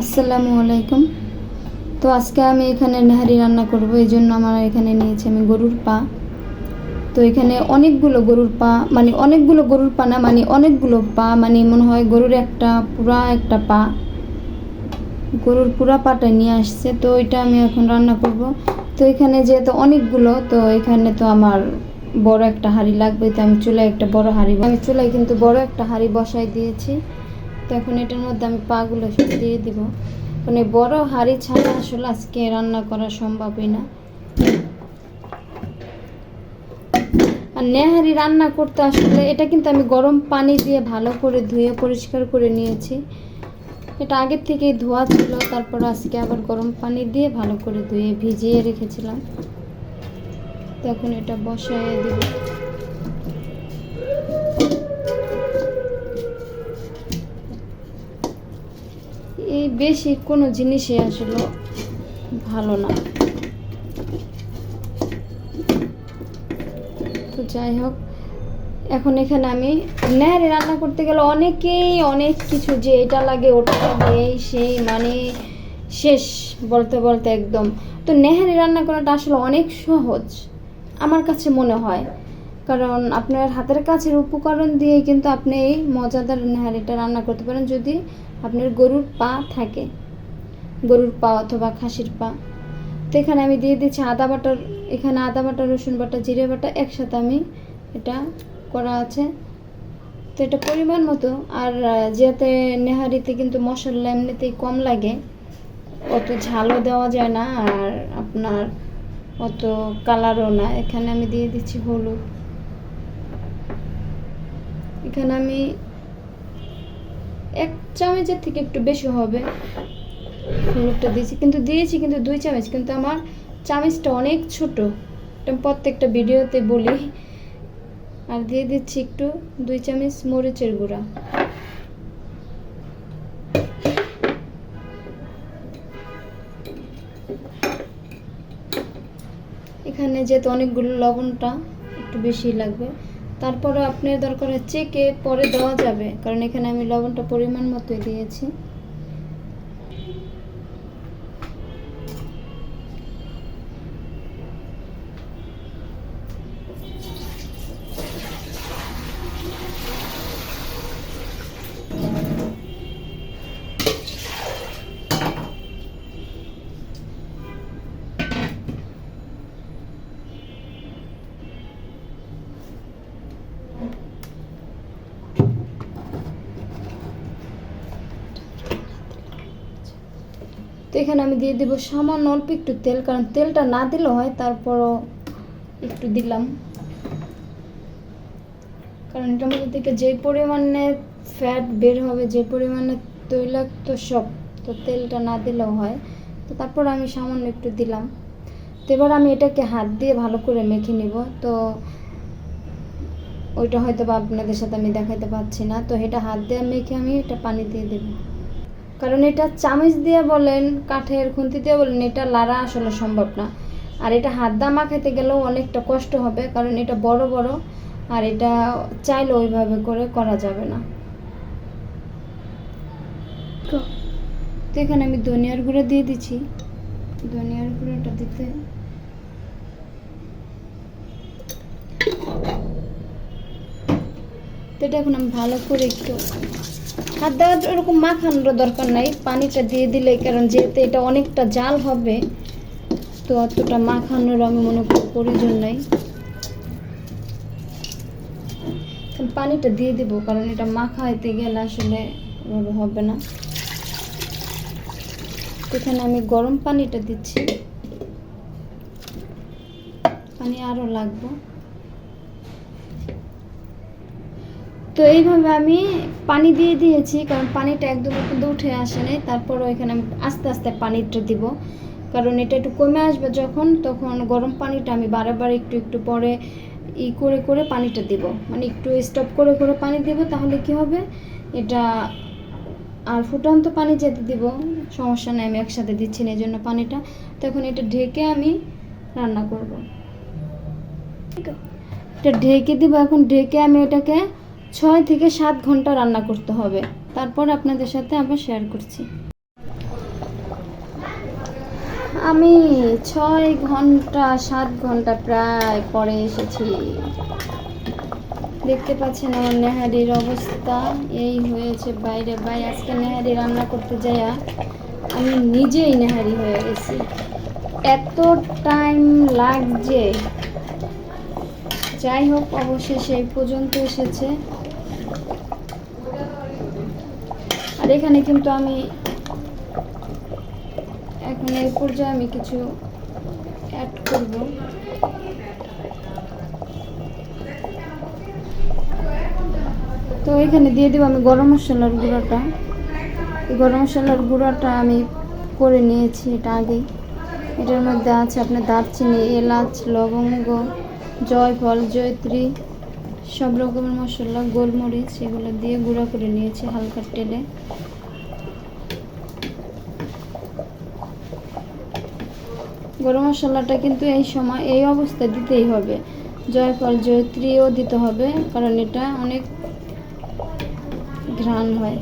আসসালামু আলাইকুম। তো আজকে আমি এখানে নেহারি রান্না করব, এই জন্য আমার এখানে নিয়েছি আমি গরুর পা। তো এখানে অনেকগুলো গরুর পা মানে অনেকগুলো গরুর পা না মানে অনেকগুলো পা মানে মনে হয় গরুর একটা পুরা একটা পা। গরুর পুরা পাটা নিয়ে আসছে, তো এটা আমি এখন রান্না করব। তো এখানে যেহেতু অনেকগুলো, তো এখানে তো আমার বড় একটা হাঁড়ি লাগবে, তো আমি চুলায় একটা বড় হাঁড়ি আমি চুলায় কিন্তু বড় একটা হাঁড়ি বসাই দিয়েছি। তো এখন এটার মধ্যে আমি পাগুলো সব দিয়ে দিব। মানে বড় হাঁড়ি ছাড়া আসলে আজকে রান্না করা সম্ভবই না। আর নেহারি রান্না করতে আসলে এটা কিন্তু আমি গরম পানি দিয়ে ভালো করে ধুয়ে পরিষ্কার করে নিয়েছি। এটা আগের থেকেই ধোয়া ছিল, তারপর আজকে আবার গরম পানি দিয়ে ভালো করে ধুয়ে ভিজিয়ে রেখেছিলাম। তখন এটা বসায় দিব। এই বেশি কোনো জিনিসই আসলে ভালো না। তো যাই হোক, এখন এখানে আমি নেহারি রান্না করতে গেলে অনেকেই অনেক কিছু যে এটা লাগে, ওটা লাগে, এই সেই মানে শেষ বলতে বলতে একদম। তো নেহারি রান্না করাটা আসলে অনেক সহজ, আমার কাছে মনে হয়। কারণ আপনার হাতের কাছের উপকরণ দিয়ে কিন্তু আপনি এই মজাদার নেহারিটা রান্না করতে পারেন যদি আপনার গরুর পা থাকে। গরুর পা অথবা খাসির পা। তো এখানে আমি দিয়ে দিচ্ছি আদা বাটার এখানে আদা বাটা রসুন বাটা জিরে বাটা একসাথে আমি এটা করা আছে। তো এটা পরিমাণ মতো আর আহ, যাতে নেহারিতে কিন্তু মশলা এমনিতেই কম লাগে অত ঝালও দেওয়া যায় না আর আপনার অত কালারও না। এখানে আমি দিয়ে দিচ্ছি হলুদ। এখানে আমি এক চামচের থেকে একটু বেশি হবে। হলুদটা দিয়েছি, কিন্তু দিয়েছি কিন্তু দুই চামচ, কিন্তু আমার চামচটা অনেক ছোট। প্রত্যেকটা ভিডিওতে বলি। আর দিয়ে দিচ্ছি একটু দুই চামচ মরিচের গুঁড়া। এখানে যেহেতু অনেকগুলো লবণটা একটু বেশি লাগবে তারপরে আপনার দরকার হচ্ছে কে পরে দেওয়া যাবে। কারণ এখানে আমি লবণটা পরিমাণ মতোই দিয়েছি। আমি দিয়ে দেবো সামান্য অল্প একটু তেল, কারণ তেলটা না দিলেও হয়, তারপরও একটু দিলাম। কারণ এটার মধ্যে থেকে যে পরিমাণে ফ্যাট বের হবে, যে পরিমাণে তৈলাক্ত সব, তো তেলটা না দিলেও হয়। তো তারপর আমি সামান্য একটু দিলাম। তো এবার আমি এটাকে হাত দিয়ে ভালো করে মেখে নিব। তো ওইটা হয়তো বা আপনাদের সাথে আমি দেখাতে পাচ্ছি না। তো এটা হাত দিয়ে মেখে আমি এটা পানি দিয়ে দেবো। কারণ এটা চামচ দিয়ে বলেন, কাঠের খুন্তি দিয়ে বলেন, এটা লাড়া আসলে সম্ভব না। আর এটা হাত দা মাখাইতে গেলেও অনেকটা কষ্ট হবে, কারণ এটা বড় বড়, আর এটা চাইলে ওইভাবে করে করা যাবে না। তো এখানে আমি ধনিয়ার গুঁড়ো দিয়ে দিচ্ছি। ধনিয়ার গুঁড়োটা দিতে তো এটা এখন আমি ভালো করে একটু হাত দেওয়ার ওরকম মাখানোর দরকার নাই। পানিটা দিয়ে দিলে কারণ যেহেতু এটা অনেকটা জাল হবে, তো অতটা মাখানোর আমি মনে করি প্রয়োজন নাই। পানিটা দিয়ে দেব, কারণ এটা মাখাইতে গেলে আসলে হবে না। এখানে আমি গরম পানিটা দিচ্ছি। পানি আরও লাগবে। তো এইভাবে আমি পানি দিয়ে দিয়েছি, কারণ পানিটা একদম কিন্তু উঠে আসে নাই। তারপরও এখানে আমি আস্তে আস্তে পানিটা দিব। কারণ এটা একটু কমে আসবে যখন, তখন গরম পানিটা আমি বারবার একটু একটু পরে ই করে করে পানিটা দিব। মানে একটু স্টপ করে করে পানি দিব, তাহলে কি হবে? এটা আর ফুটন্ত পানি যেতে দিব। সমস্যা নেই, আমি একসাথে দিচ্ছি না এই জন্য পানিটা তখন এটা ঢেকে আমি রান্না করব। এটা ঢেকে দিব, এখন ঢেকে আমি এটাকে ছয় থেকে সাত ঘণ্টা রান্না করতে হবে। তারপর আপনাদের সাথে আবার শেয়ার করছি। আমি ছয় ঘণ্টা, সাত ঘণ্টা প্রায় পরে এসেছি। দেখতে পাচ্ছেন আমার নেহারির অবস্থা। এই হয়েছে বাইরে ভাই, আজকে নেহারি রান্না করতে যাইয়া আমি নিজেই নেহারি হয়ে গেছি। এত টাইম লাগছে। যাই হোক, অবশেষে এই পর্যন্ত এসেছে। আর এখানে কিন্তু আমি এখন এই পর্যায়ে আমি কিছু অ্যাড করব। তো এখানে দিয়ে দেবো আমি গরম মশলার গুঁড়োটা। এই গরম মশলার গুঁড়োটা আমি করে নিয়েছি এটা আগেই। এটার মধ্যে আছে আপনার দারচিনি, এলাচ, লবঙ্গ, জয়ফল, জয়ত্রী সব রকমের মশলা, গোলমরিচ এগুলো দিয়ে গুঁড়া করে নিয়েছি হালকা তেলে। গরম মশলাটা কিন্তু এই সময়, এই অবস্থায় দিতেই হবে। জয়ফল জয়ত্রীও দিতে হবে, কারণ এটা অনেক ঘ্রাণ হয়।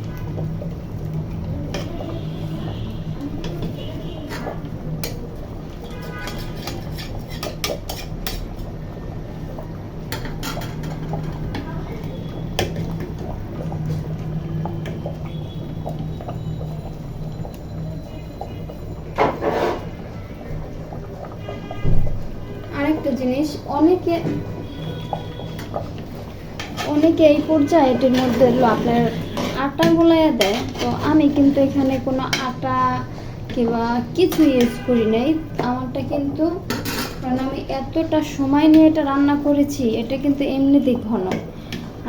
আরেকটা জিনিস, অনেকে অনেকে এই পর্যায়ে এটির মধ্যে আপনার আটা গোলাইয়া দেয়। তো আমি কিন্তু এখানে কোনো আটা কিংবা কিছু ইউজ করি নাই। আমারটা কিন্তু, কারণ আমি এতটা সময় নিয়ে এটা রান্না করেছি, এটা কিন্তু এমনিতেই ঘন।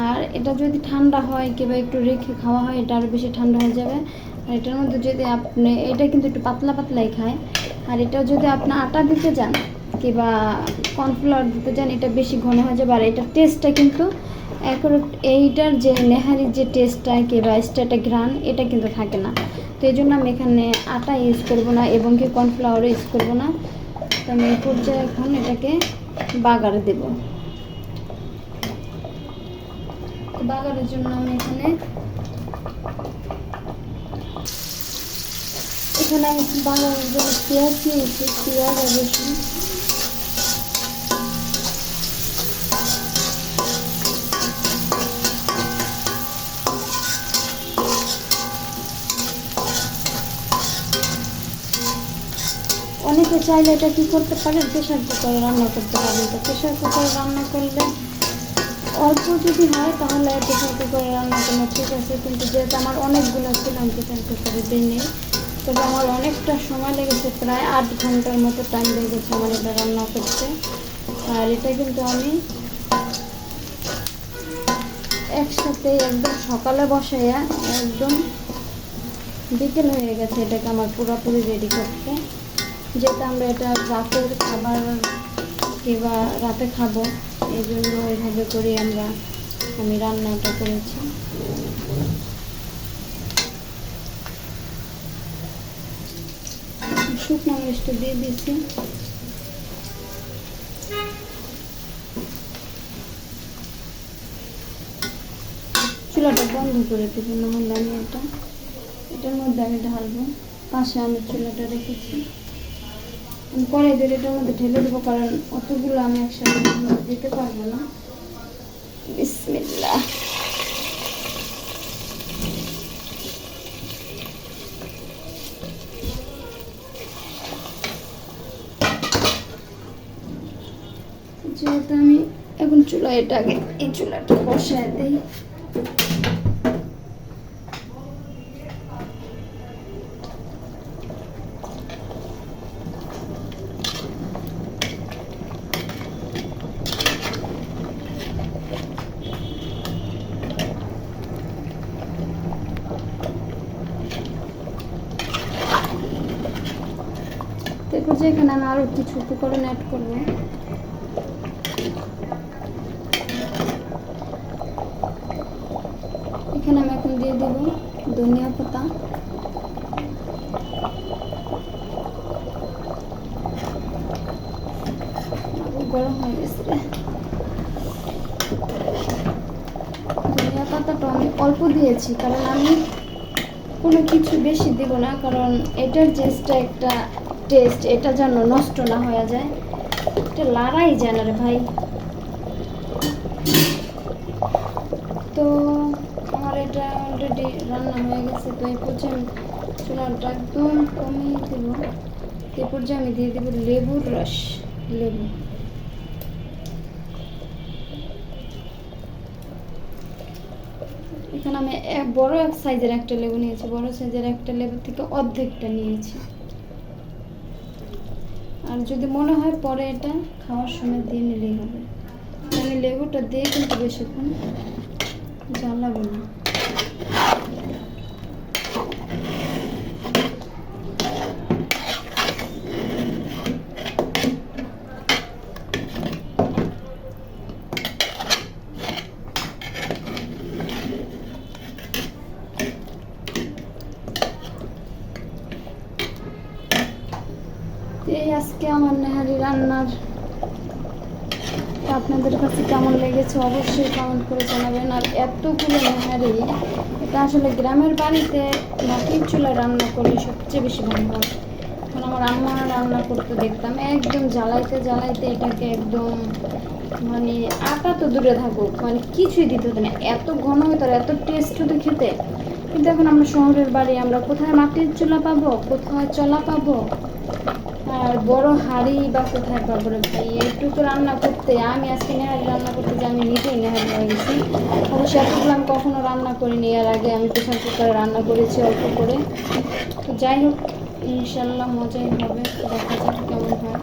আর এটা যদি ঠান্ডা হয় কিংবা একটু রেখে খাওয়া হয়, এটা আরও বেশি ঠান্ডা হয়ে যাবে। আর এটার মধ্যে যদি আপনি, এটা কিন্তু একটু পাতলা পাতলাই খায়। আর এটা যদি আপনি আটা দিতে যান, কিংবা কর্নফ্লাওয়ার দিতে চান, এটা বেশি ঘন হয়ে যাবে। আর এটার টেস্টটা কিন্তু অ্যাকুরেট এইটার যে নেহারির যে টেস্টটা কিংবা স্টারটা ঘ্রাণ, এটা কিন্তু থাকে না। তো এই জন্য আমি এখানে আটা ইউজ করব না এবং কি কর্নফ্লাওয়ারও ইউজ করব না। তো আমি এই পর্যায়ে এখন এটাকে বাগারে দেব। বাগারের জন্য আমি এখানে এখানে আমি বাগারের জন্য পেঁয়াজ নিয়েছি, পেঁয়াজ আর রসুন। অনেকে চাইলে এটা কী করতে পারেন প্রেশার কুকারে রান্না করতে পারেন তো প্রেশার কুকারে রান্না করলে অল্প যদি হয়, তাহলে প্রেশার কুকারে রান্না করলে ঠিক আছে। কিন্তু যেহেতু আমার অনেকগুলো ছিল, আমি প্রেশার কুকারে দিইনি। তবে আমার অনেকটা সময় লেগেছে, প্রায় আট ঘণ্টার মতো টাইম লেগেছে আমার এটা রান্না করতে। আর এটা কিন্তু আমি একসাথে একদম সকালে বসাইয়া একদম বিকেল হয়ে গেছে এটাকে আমার পুরোপুরি রেডি করতে। যেহেতু আমরা এটা রাতের খাবার কিংবা রাতে খাব, এই জন্য এইভাবে করে আমরা, আমি রান্নাটা করেছি। শুকনো মরিচটা দিয়ে দিচ্ছি চুলাটা বন্ধ করে দেবো, নাহলে আমি এটা, এটার মধ্যে আমি ঢালবো। পাশে আমি চুলাটা রেখেছি। কড়াই দিয়ে এটার মধ্যে ঢেলে দেবো, কারণ অতগুলো আমি একসাথে দিতে পারব না। বিসমিল্লাহ। যেহেতু আমি এখন চুলা এটা আগে এই চুলাটা বসায় দিই তারপর যে এখানে আমি আরও কিছু উপকরণ অ্যাড করব। এখানে আমি এখন দিয়ে দেব ধনিয়া পাতা। গরম হয়ে গেছে। ধনিয়া পাতাটা আমি অল্প দিয়েছি, কারণ আমি কোনো কিছু বেশি দেব না, কারণ এটার চেষ্টা একটা টেস্ট, এটা যেন নষ্ট না হয়ে যায়। এটা লাড়াই যায় না রে ভাই। তো আমার এটা অলরেডি রান্না হয়ে গেছে, তো এই পর্যায়ে আমি চুলাটা একদম কমিয়ে দেবো। এই পর্যায়ে আমি দিয়ে দেবো লেবুর রস, লেবু। এখানে আমি বড় এক সাইজের একটা লেবু নিয়েছি, বড় সাইজের একটা লেবু থেকে অর্ধেকটা নিয়েছি। আর যদি মনে হয় পরে এটা খাওয়ার সময় দিয়ে নিলেই হবে। আমি লেবুটা দিয়ে কিন্তু বেশিক্ষণ জ্বালাবো না এই আজকে আমার নেহারি রান্নার আপনাদের কাছে কেমন লেগেছে অবশ্যই কমেন্ট করে জানাবেন। আর এতগুলো নেহারি এটা আসলে গ্রামের বাড়িতে মাটির চুলায় রান্না করলে সবচেয়ে বেশি ভালো হয়। এখন আমার আম্মা রান্না করতে দেখতাম, একদম জ্বালাইতে জ্বালাইতে এটাকে একদম মানে আটা তো দূরে থাকুক মানে কিছুই দিতে হতো না। এত ঘন হতো এত টেস্ট হতো খেতে। কিন্তু এখন আমরা শহরের বাড়ি, আমরা কোথায় মাটির চুলা পাবো, কোথায় চলা পাবো? আর বড় হাঁড়ি বা কোথায় পাবো রে ভাই এইটুকু রান্না করতে। আমি আজকে নেহারি রান্না করতে যে আমি নিজেই নেহারি হয়ে গেছি। অবশ্যই এতগুলো আমি কখনো রান্না করিনি, এর আগে আমি প্রেশার কুকারে রান্না করেছি অল্প করে। তো যাই হোক ইনশাল্লাহ মজাই হবে, দেখা যাক কেমন হয়।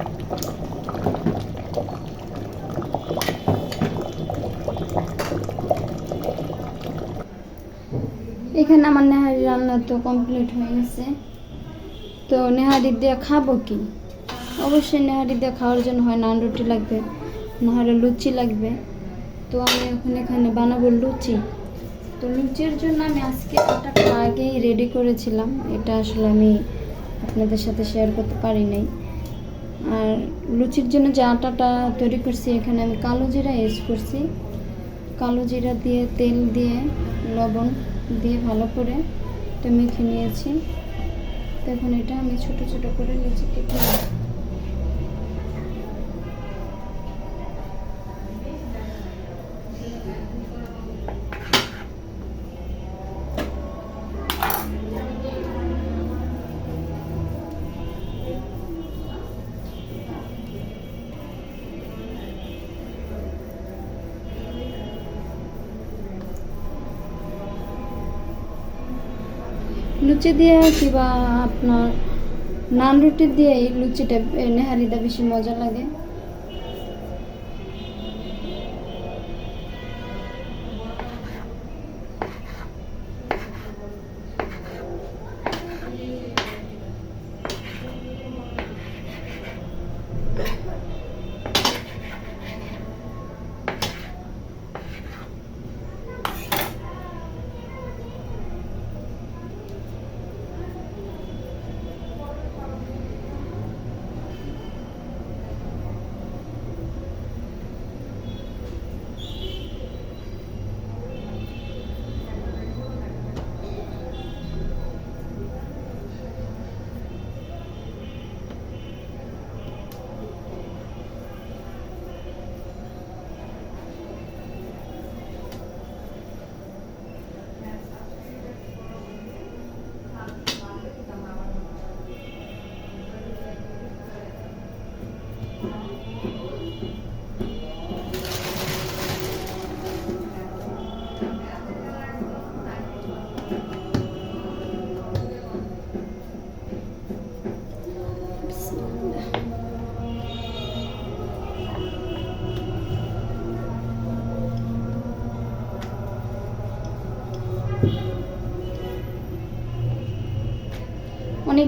এখানে আমার নেহারি রান্না তো কমপ্লিট হয়ে গেছে। তো নেহারি দিয়ে খাব কি? অবশ্যই নেহারি দিয়ে খাওয়ার জন্য হয়, নান রুটি লাগবে, নাহলে লুচি লাগবে। তো আমি এখন এখানে বানাবো লুচি। তো লুচির জন্য আমি আজকে আটাটা আগেই রেডি করেছিলাম। এটা আসলে আমি আপনাদের সাথে শেয়ার করতে পারি নাই। আর লুচির জন্য যে আটাটা তৈরি করছি, এখানে আমি কালো জিরা ইউজ করছি। কালো জিরা দিয়ে, তেল দিয়ে, লবণ দিয়ে ভালো করে এটা মেখে নিয়েছি। তো এখন এটা আমি ছোট ছোট করে লুচি কেটে লুচি দিয়ে কিবা আপনার নান রুটি দিয়ে এই লুচিটা নেহারিটা বেশি মজা লাগে।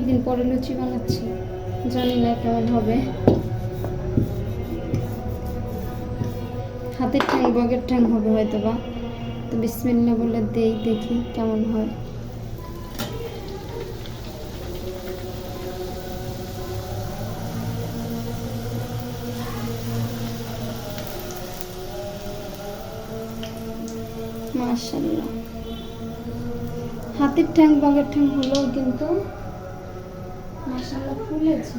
দিন পরে লুচি বানাচ্ছি। জানি না কেমন হবে। হাতের ঠ্যাং, বগের ঠ্যাং হবে হয়তো বা তো বিসমিল্লা বলে দেই, দেখি কেমন হয়। হাতের ঠ্যাং, বগের ঠ্যাং হলেও কিন্তু মাসাল্লাহ ফুলেছে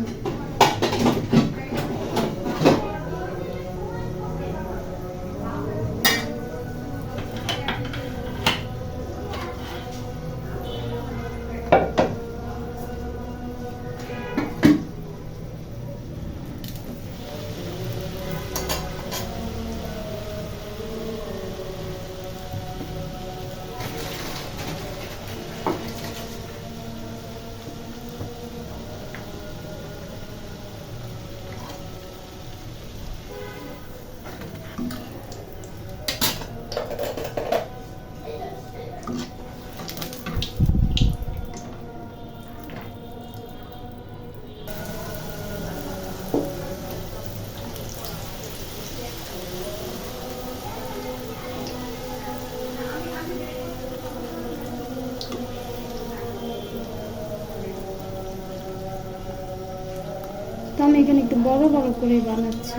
এখানে একটু বড় বড় করে বানাচ্ছি।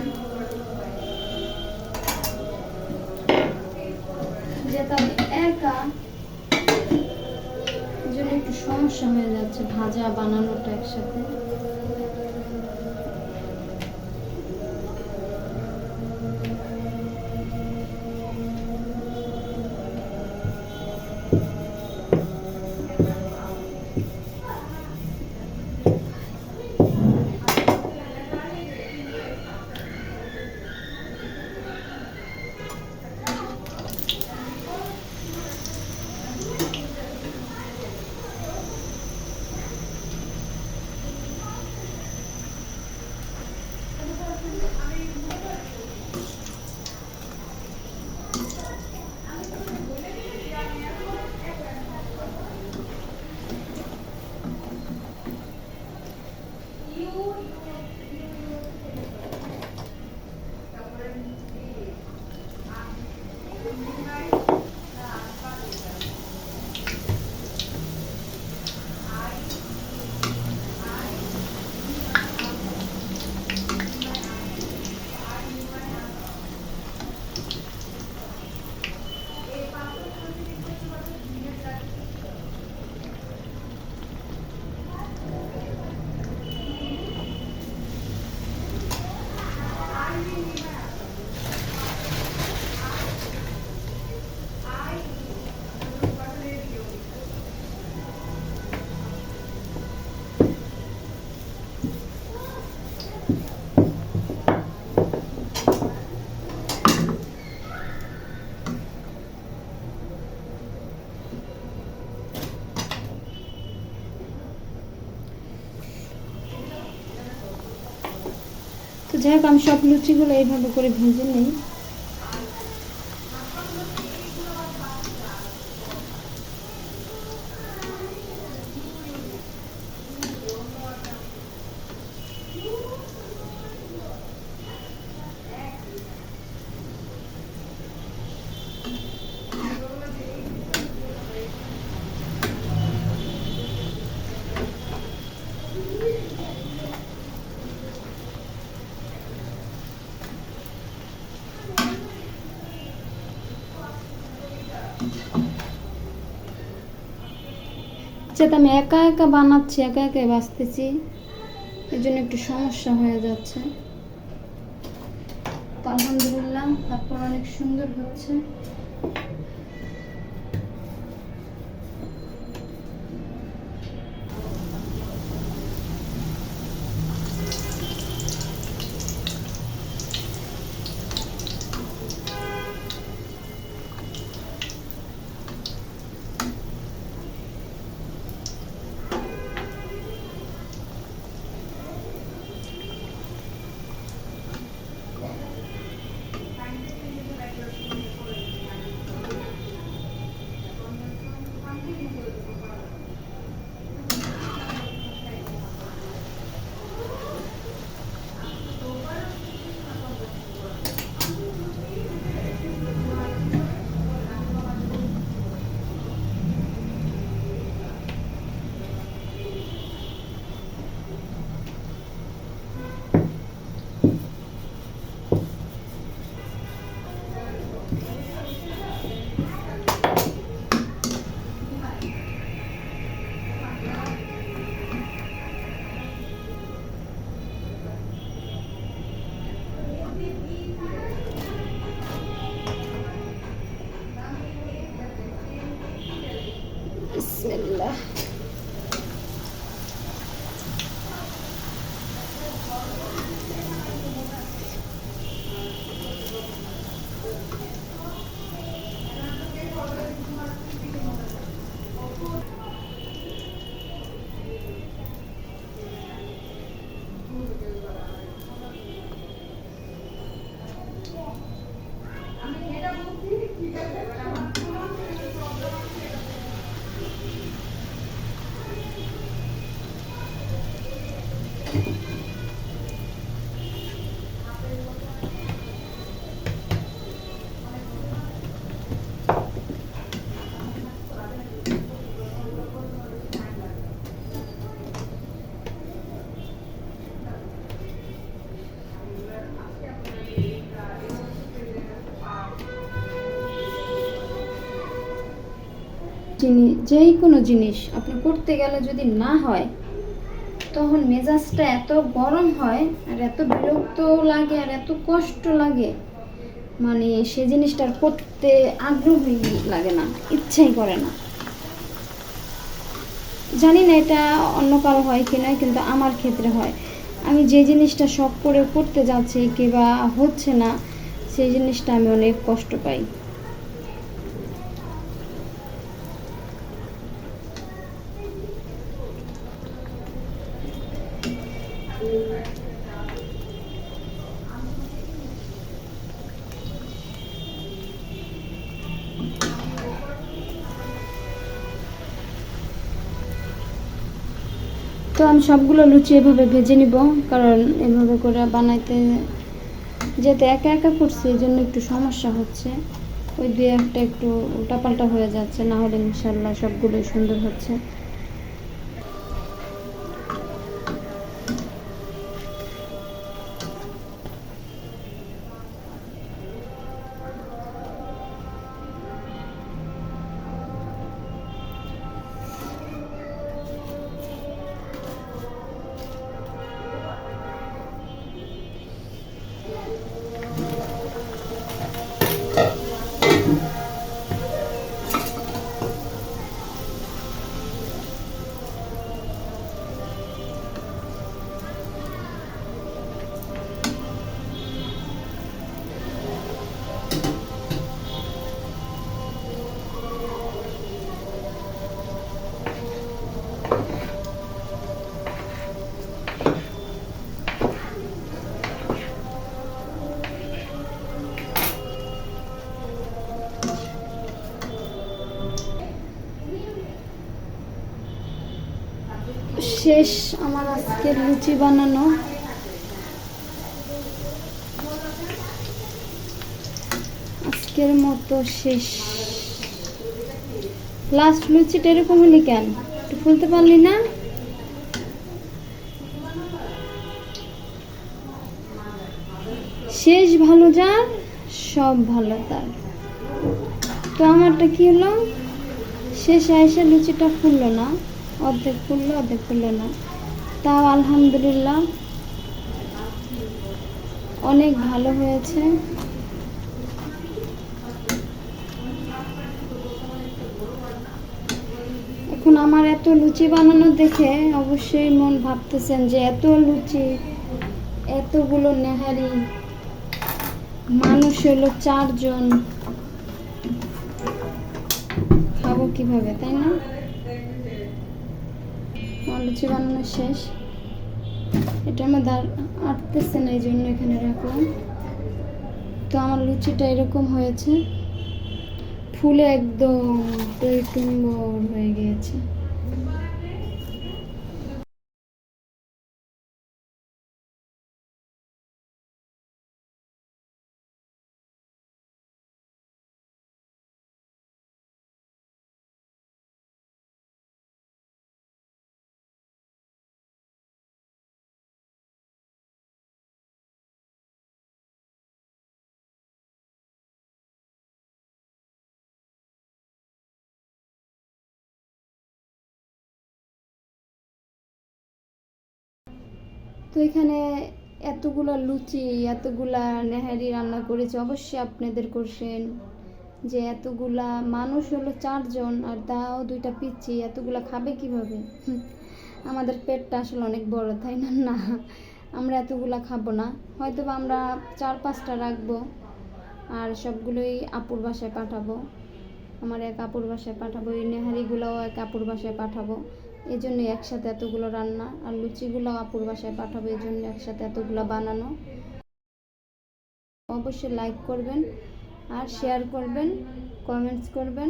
তো যাই হোক আমি সব লুচিগুলো এইভাবে করে ভেজে নিই। যেহেতু আমি একা একা বানাচ্ছি, একা একাই বাঁচতেছি। এই জন্য একটু সমস্যা হয়ে যাচ্ছে। তো আলহামদুলিল্লাহ, তারপর অনেক সুন্দর হচ্ছে। জিনিস যেই কোনো জিনিস আপনি করতে গেলে যদি না হয়, তখন মেজাজটা এত গরম হয় আর এত বিরক্ত লাগে আর এত কষ্ট লাগে। মানে সে জিনিসটা আর করতে আগ্রহী লাগে না, ইচ্ছাই করে না। জানি না এটা অন্য কারও হয় কি না, কিন্তু আমার ক্ষেত্রে হয়। আমি যে জিনিসটা শখ করে করতে যাচ্ছি, কিংবা হচ্ছে না, সেই জিনিসটা আমি অনেক কষ্ট পাই। তো আমি সবগুলো লুচি এভাবে ভেজে নিব, কারণ এভাবে করে বানাইতে যেতে একা একা করছি, এই জন্য একটু সমস্যা হচ্ছে। ওই দু একটা একটু উল্টাপাল্টা হয়ে যাচ্ছে, না হলে ইনশাল্লাহ সবগুলোই সুন্দর হচ্ছে। শেষ আমার আজকের লুচি বানানো। মতো শেষ। লাস্ট লুচিটা এরকম হলি কেন? একটু ফুলতে পারলি না? শেষ ভালো যার, সব ভালো তার। তো আমারটা কি হলো? শেষ এসে লুচিটা ফুললো না। অর্ধেক ফুললো অর্ধেক ফুললো না। তাও আলহামদুলিল্লাহ। অনেক ভালো হয়েছে। আমার এত লুচি বানানো দেখে অবশ্যই মন ভাবতেছেন যে এত লুচি, এতগুলো নেহারি, মানুষ হলো চারজন। খাব কীভাবে, তাই না? আমার লুচি বানানো শেষ। এটা আমার আর আটতেছে না, এই জন্য এখানে রাখলাম। তো আমার লুচিটা এরকম হয়েছে। ফুলে একদম টইটুম্বর হয়ে গিয়েছে। তো এখানে এতগুলা লুচি, এতগুলা নেহারি রান্না করেছে, অবশ্যই আপনাদের করছেন যে এতগুলা মানুষ হলো চারজন আর তাও দুইটা পিচ্ছি, এতগুলা খাবে কীভাবে? আমাদের পেটটা আসলে অনেক বড়, তাই না? না, আমরা এতগুলা খাব না। হয়তো আমরা চার পাঁচটা রাখব আর সবগুলোই আপুর বাসায় পাঠাবো। আমার এক আপুর বাসায় পাঠাবো, এই নেহারিগুলোও এক আপুর বাসায় পাঠাবো। এই জন্য একসাথে এতগুলো রান্না আর লুচিগুলো আপুর বাসায় পাঠাবো এই জন্য একসাথে এতগুলো বানানো। অবশ্যই লাইক করবেন আর শেয়ার করবেন কমেন্টস করবেন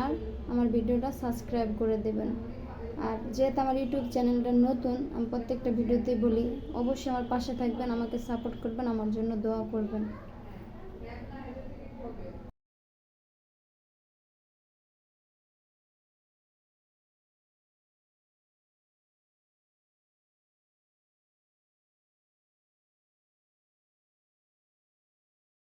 আর আমার ভিডিওটা সাবস্ক্রাইব করে দেবেন। আর যেহেতু আমার ইউটিউব চ্যানেলটা নতুন, আমি প্রত্যেকটা ভিডিওতেই বলি, অবশ্যই আমার পাশে থাকবেন, আমাকে সাপোর্ট করবেন, আমার জন্য দোয়া করবেন।